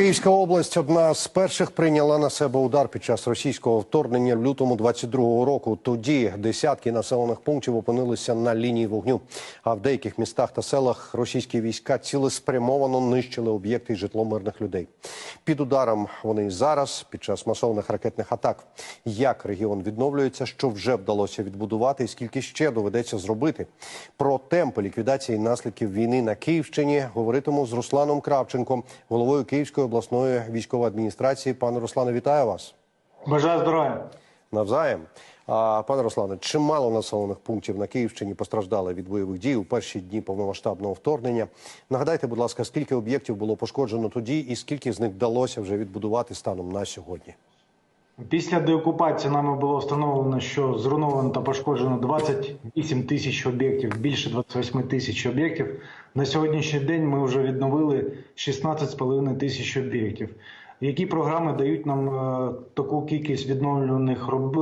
Київська область одна з перших прийняла на себе удар під час російського вторгнення в лютому 22-го року. Тоді десятки населених пунктів опинилися на лінії вогню. А в деяких містах та селах російські війська цілеспрямовано нищили об'єкти і житло мирних людей. Під ударом вони зараз, під час масованих ракетних атак. Як регіон відновлюється, що вже вдалося відбудувати, і скільки ще доведеться зробити? Про темпи ліквідації наслідків війни на Київщині говоритиму з Русланом Кравченком, головою Київської обласної військової адміністрації. Пане Руслане, вітаю вас. Бажаю здоров'я. Навзаєм. А, пане Руслане, чимало населених пунктів на Київщині постраждали від бойових дій у перші дні повномасштабного вторгнення. Нагадайте, будь ласка, скільки об'єктів було пошкоджено тоді, і скільки з них вдалося вже відбудувати станом на сьогодні? Після деокупації нами було встановлено, що зруйновано та пошкоджено 28 тисяч об'єктів, більше 28 тисяч об'єктів. На сьогоднішній день ми вже відновили 16,5 тисяч об'єктів. Які програми дають нам е, таку кількість відновлених е,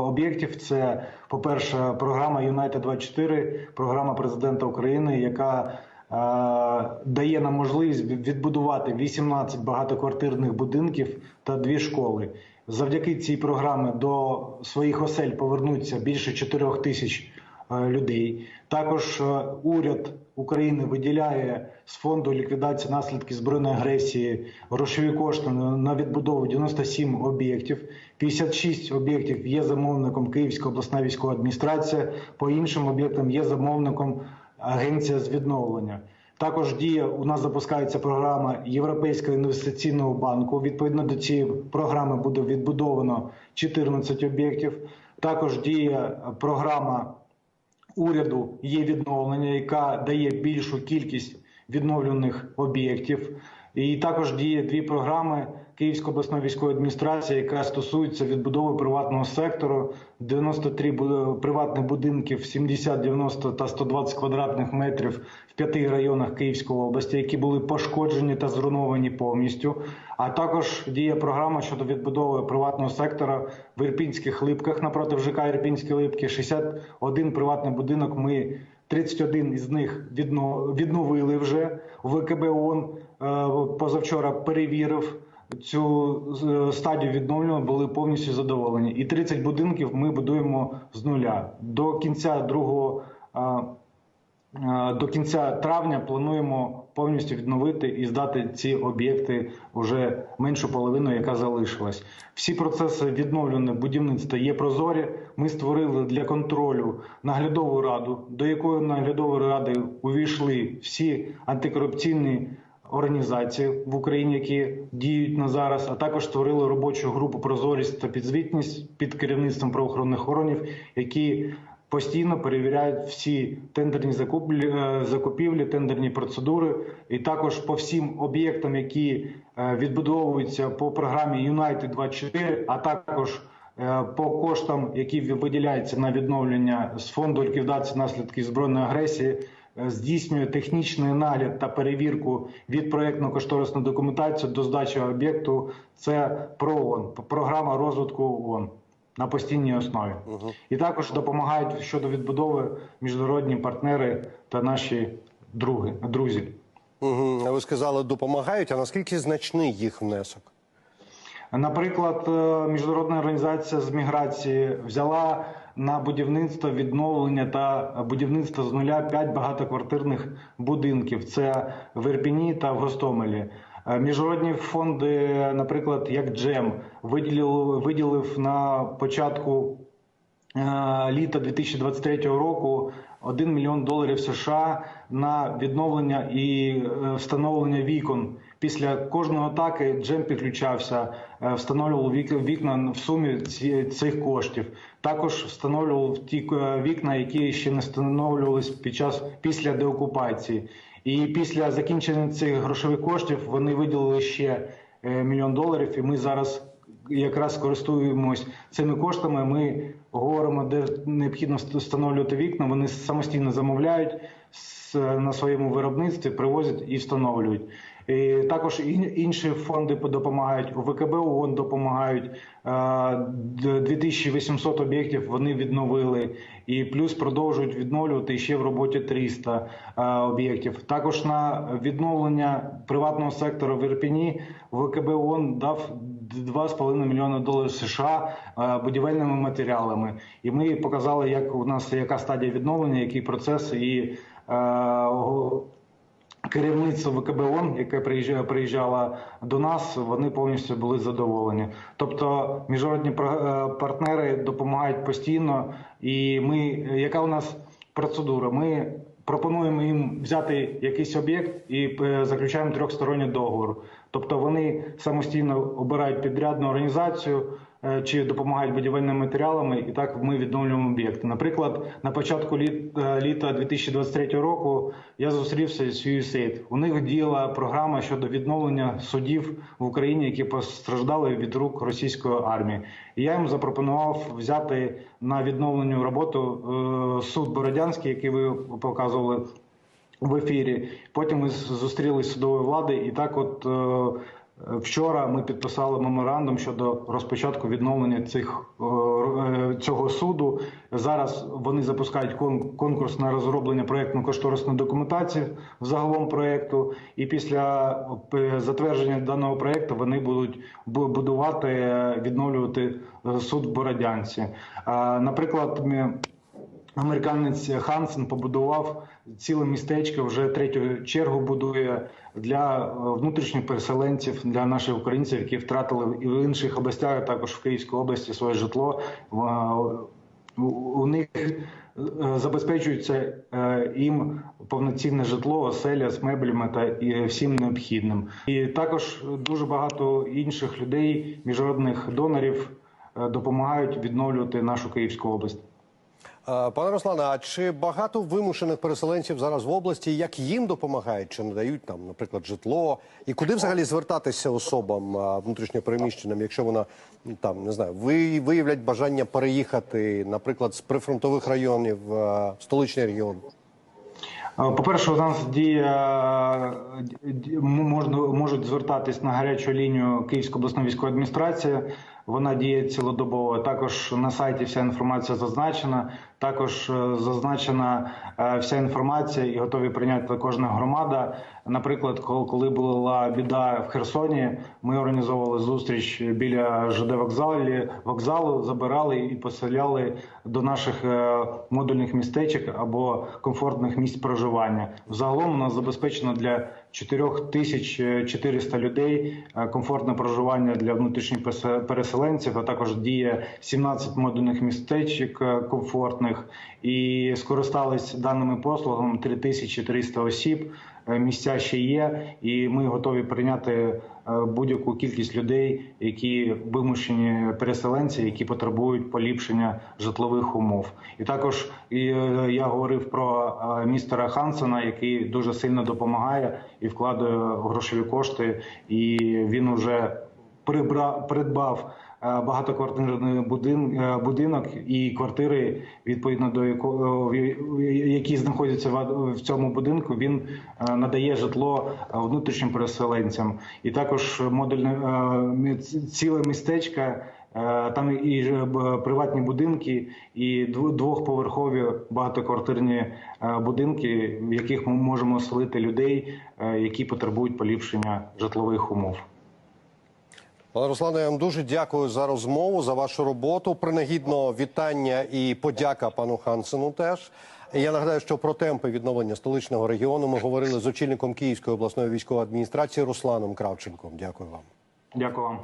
об'єктів? Це, по-перше, програма United 24 програма президента України, яка е, дає нам можливість відбудувати 18 багатоквартирних будинків та дві школи. Завдяки цій програмі до своїх осель повернуться більше 4 тисяч е, людей. Також е, уряд України виділяє з фонду ліквідації наслідків збройної агресії грошові кошти на відбудову 97 об'єктів. 56 об'єктів є замовником Київська обласна військова адміністрація. По іншим об'єктам є замовником Агенція з відновлення. Також діє у нас запускається програма Європейського інвестиційного банку. Відповідно до цієї програми буде відбудовано 14 об'єктів. Також діє програма уряду є відновлення, яка дає більшу кількість відновлених об'єктів. І також діє дві програми Київської обласної військової адміністрації, яка стосується відбудови приватного сектору. 93 бу- приватних будинків, 70, 90 та 120 квадратних метрів в п'яти районах Київської області, які були пошкоджені та зруйновані повністю. А також діє програма щодо відбудови приватного сектора в Ірпінських липках напроти ЖК Ірпінські липки. 61 приватний будинок. Ми 31 із них відно- відновили вже. ВКБ ООН е, позавчора перевірив цю е, стадію відновлення, були повністю задоволені. І 30 будинків ми будуємо з нуля. До кінця другого е, до кінця травня плануємо повністю відновити і здати ці об'єкти вже меншу половину, яка залишилась. Всі процеси відновлення будівництва є прозорі. Ми створили для контролю наглядову раду, до якої наглядової ради увійшли всі антикорупційні організації в Україні, які діють на зараз, а також створили робочу групу прозорість та підзвітність під керівництвом правоохоронних органів, які постійно перевіряють всі тендерні е, закупівлі, тендерні процедури, і також по всім об'єктам, які е, відбудовуються по програмі United 24 а також е, по коштам, які виділяються на відновлення з фонду ліквідації наслідків збройної агресії, здійснює технічний нагляд та перевірку від проєктно-кошторисної документації до здачі об'єкту. Це ПРООН, програма розвитку ООН на постійній основі. І також допомагають щодо відбудови міжнародні партнери та наші други, друзі. Угу. Ви сказали, допомагають. А наскільки значний їх внесок? Наприклад, е, міжнародна організація з міграції взяла на будівництво відновлення та будівництво з нуля 5 багатоквартирних будинків. Це в Ірпіні та в Гостомелі. Е, Міжнародні фонди, наприклад, як Джем, виділив, виділив на початку е, літа 2023 року 1 мільйон доларів США на відновлення і е, встановлення вікон. Після кожної атаки Джем підключався, встановлював вік- вікна в сумі цих коштів. Також встановлював ті вікна, які ще не встановлювалися під час після деокупації. І після закінчення цих грошових коштів вони виділили ще е, мільйон доларів. І ми зараз якраз користуємось цими коштами. Ми говоримо, де необхідно встановлювати вікна. Вони самостійно замовляють на своєму виробництві, привозять і встановлюють. І також ін- інші фонди допомагають. ВКБ ООН допомагають. Е, 2800 об'єктів вони відновили і плюс продовжують відновлювати ще в роботі 300 е, об'єктів. Також на відновлення приватного сектору в Ірпіні ВКБ ООН дав 2,5 мільйони доларів США е, будівельними матеріалами. І ми показали, як у нас яка стадія відновлення, який процес і е, керівництво ВКБ ООН, яке приїжджа- приїжджало до нас, вони повністю були задоволені. Тобто міжнародні е, партнери допомагають постійно. І ми, яка у нас процедура? Ми пропонуємо їм взяти якийсь об'єкт і е, заключаємо трьохсторонній договор. Тобто вони самостійно обирають підрядну організацію чи допомагають будівельними матеріалами, і так ми відновлюємо об'єкти. Наприклад, на початку е, літа 2023 року я зустрівся з USAID. У них діяла програма щодо відновлення судів в Україні, які постраждали від рук російської армії. І я їм запропонував взяти на відновленню роботу е, суд Бородянський, який ви показували в ефірі. Потім ми з- зустрілись з судовою владою, і так, от е, вчора ми підписали меморандум щодо розпочатку відновлення цих е, е, цього суду. Зараз вони запускають кон- конкурс на розроблення проєктно-кошторисної документації загалом проєкту. І після е, затвердження даного проєкту вони будуть будувати, е, відновлювати е, суд в Бородянці. Е, Наприклад, ми- Американець Хансен побудував ціле містечко, вже третю чергу будує для е, внутрішніх переселенців, для наших українців, які втратили і в інших областях, а також в Київській області своє житло. У у них е, забезпечується е, їм повноцінне житло, оселя з меблями та всім необхідним. І також дуже багато інших людей, міжнародних донорів, е, допомагають відновлювати нашу Київську область. Е, Пане Руслане, а чи багато вимушених переселенців зараз в області? Як їм допомагають? Чи надають там, наприклад, житло? І куди взагалі звертатися особам е, внутрішньопереміщеним, якщо вона ну, там не знаю, ви виявлять бажання переїхати, наприклад, з прифронтових районів е, в столичний регіон? Е, По-перше, у нас діє можна можуть звертатись на гарячу лінію Київської обласної військової адміністрації. Вона діє цілодобово. Також на сайті вся інформація зазначена. Також е, зазначена е, вся інформація і готові прийняти кожна громада. Наприклад, коли була біда в Херсоні, ми організовували зустріч біля ЖД вокзалі, вокзалу, забирали і поселяли до наших е, модульних містечок або комфортних місць проживання. Загалом у нас забезпечено для 4400 людей е, комфортне проживання для внутрішніх пересе- переселенців, а також діє 17 модульних містечок е, комфортних. І скористались даними послугами 3300 осіб. Е, Місця ще є, і ми готові прийняти е, будь-яку кількість людей, які вимушені переселенці, які потребують поліпшення житлових умов. І також е, я говорив про містера Хансена, який дуже сильно допомагає і вкладає грошові кошти. І він уже придбав багатоквартирний будин, е, будинок і квартири, відповідно до якого які знаходяться в- цьому будинку, він е, надає житло е, внутрішнім переселенцям, і також модульне е, ціле містечко. е, Там і приватні будинки, і дво- двохповерхові багатоквартирні е, будинки, в яких ми можемо оселити людей, е, які потребують поліпшення житлових умов. Пане Руслане, я вам дуже дякую за розмову, за вашу роботу. Принагідно вітання і подяка пану Хансену. Теж я нагадаю, що про темпи відновлення столичного регіону ми говорили з очільником Київської обласної військової адміністрації Русланом Кравченком. Дякую вам. Дякую вам.